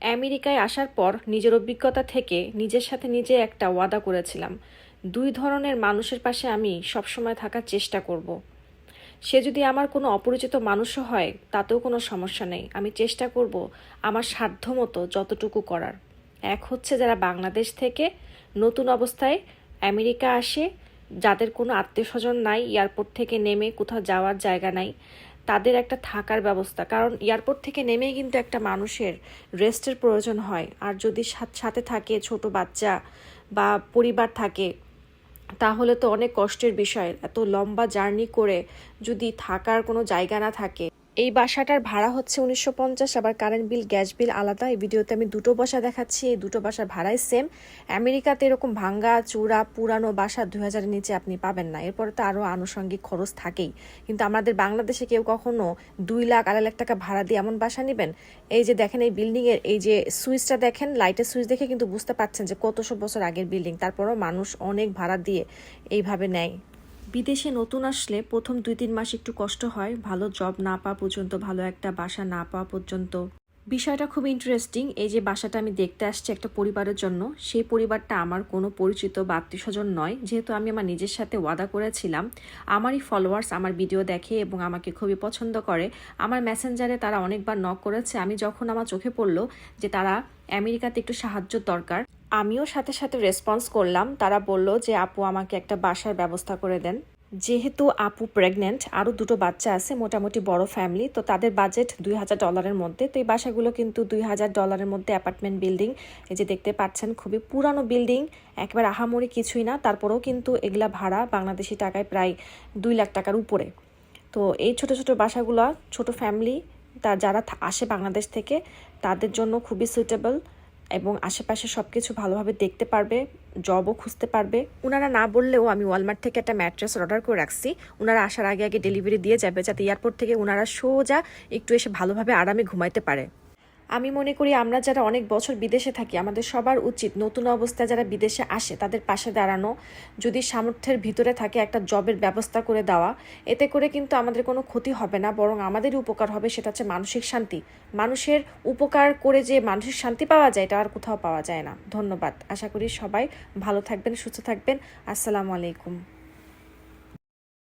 আমেরিকায় আসার পর নিজের অভিজ্ঞতা থেকে নিজের সাথে নিজে একটা ওয়াদা করেছিলাম। দুই ধরনের মানুষের পাশে আমি সবসময় থাকার চেষ্টা করব। সে যদি আমার কোনো অপরিচিত মানুষও হয়, তাতেও কোনো সমস্যা নেই। আমি চেষ্টা করব আমার সাধ্যমতো যতটুকু করার। এক হচ্ছে যারা বাংলাদেশ থেকে নতুন অবস্থায় আমেরিকা আসে, যাদের কোনো আত্মীয় স্বজন নাই, এয়ারপোর্ট থেকে নেমে কোথাও যাওয়ার জায়গা নাই তাদের একটা থাকার ব্যবস্থা। কারণ এয়ারপোর্ট থেকে নেমেই কিন্তু একটা মানুষের রেস্টের প্রয়োজন হয়। আর যদি সাথ- থাকে, ছোট বাচ্চা বা পরিবার থাকে, তাহলে তো অনেক কষ্টের বিষয়। এত লম্বা জার্নি করে যদি থাকার কোনো জায়গা না থাকে এই বাসাটার ভাড়া হচ্ছে উনিশশো পঞ্চাশ, আবার কারেন্ট বিল গ্যাস বিল আলাদা। এই ভিডিওতে আমি দুটো বাসা দেখাচ্ছি, এই দুটো বাসার ভাড়াই সেম আমেরিকাতে এরকম ভাঙ্গা, চূড়া, পুরানো বাসা দুই হাজারের নিচে আপনি পাবেন না। এরপরে তো আরও আনুষঙ্গিক খরচ থাকেই। কিন্তু আমাদের বাংলাদেশে কেউ কখনো দুই লাখ, আড়াই লাখ টাকা ভাড়া দিয়ে এমন বাসা নেবেন? এই যে দেখেন এই বিল্ডিংয়ের এই যে সুইচটা দেখেন লাইটের সুইচ দেখে কিন্তু বুঝতে পারছেন যে কতশো বছর আগের বিল্ডিং তারপরেও মানুষ অনেক ভাড়া দিয়ে এইভাবে নেয়। বিদেশে নতুন আসলে প্রথম দুই তিন মাস একটু কষ্ট হয়, ভালো জব না পাওয়া পর্যন্ত, ভালো একটা বাসা না পাওয়া পর্যন্ত। বিষয়টা খুব ইন্টারেস্টিং এই যে বাসাটা আমি দেখতে আসছি একটা পরিবারের জন্য, সেই পরিবারটা আমার কোনো পরিচিত বা আত্মীয় স্বজন নয়। যেহেতু আমি আমার নিজের সাথে ওয়াদা করেছিলাম, আমারই ফলোয়ার্স আমার ভিডিও দেখে এবং আমাকে খুবই পছন্দ করে, আমার মেসেঞ্জারে তারা অনেকবার নক করেছে। আমি যখন আমার চোখে পড়ল যে তারা আমেরিকাতে একটু সাহায্য দরকার আমিও সাথে সাথে রেসপন্স করলাম। তারা বলল যে, আপু, আমাকে একটা বাসার ব্যবস্থা করে দেন। যেহেতু আপু প্রেগনেন্ট আরও দুটো বাচ্চা আছে, মোটামুটি বড় ফ্যামিলি তো তাদের বাজেট দুই হাজার ডলারের মধ্যে। তো এই বাসাগুলো কিন্তু দুই হাজার ডলারের মধ্যে অ্যাপার্টমেন্ট বিল্ডিং এই যে দেখতে পাচ্ছেন, খুবই পুরানো বিল্ডিং একবার আহামরি কিছুই না। তারপরেও কিন্তু এগুলা ভাড়া বাংলাদেশি টাকায় প্রায় দুই লাখ টাকার উপরে। তো এই ছোট ছোট বাসাগুলো, ছোট ফ্যামিলি তা যারা আসে বাংলাদেশ থেকে, তাদের জন্য খুবই সুইটেবল এবং আশেপাশে সব কিছু ভালোভাবে দেখতে পারবে জবও খুঁজতে পারবে। ওনারা না বললেও আমি ওয়ালমার্ট থেকে একটা ম্যাট্রেস অর্ডার করে রাখছি। ওনারা আসার আগে আগে ডেলিভারি দিয়ে যাবে, যাতে এয়ারপোর্ট থেকে ওনারা সোজা একটু এসে ভালোভাবে আরামে ঘুমাইতে পারে। আমি মনে করি আমরা যারা অনেক বছর বিদেশে থাকি, আমাদের সবার উচিত নতুন অবস্থায় যারা বিদেশে আসে, তাদের পাশে দাঁড়ানো, যদি সামর্থ্যের ভিতরে থাকে একটা জবের ব্যবস্থা করে দেওয়া, এতে করে কিন্তু আমাদের কোনো ক্ষতি হবে না, বরং আমাদেরই উপকার হবে সেটা হচ্ছে মানসিক শান্তি। মানুষের উপকার করে যে মানসিক শান্তি পাওয়া যায়, এটা আর কোথাও পাওয়া যায় না। ধন্যবাদ। আশা করি সবাই ভালো থাকবেন, সুস্থ থাকবেন। আসসালামু আলাইকুম।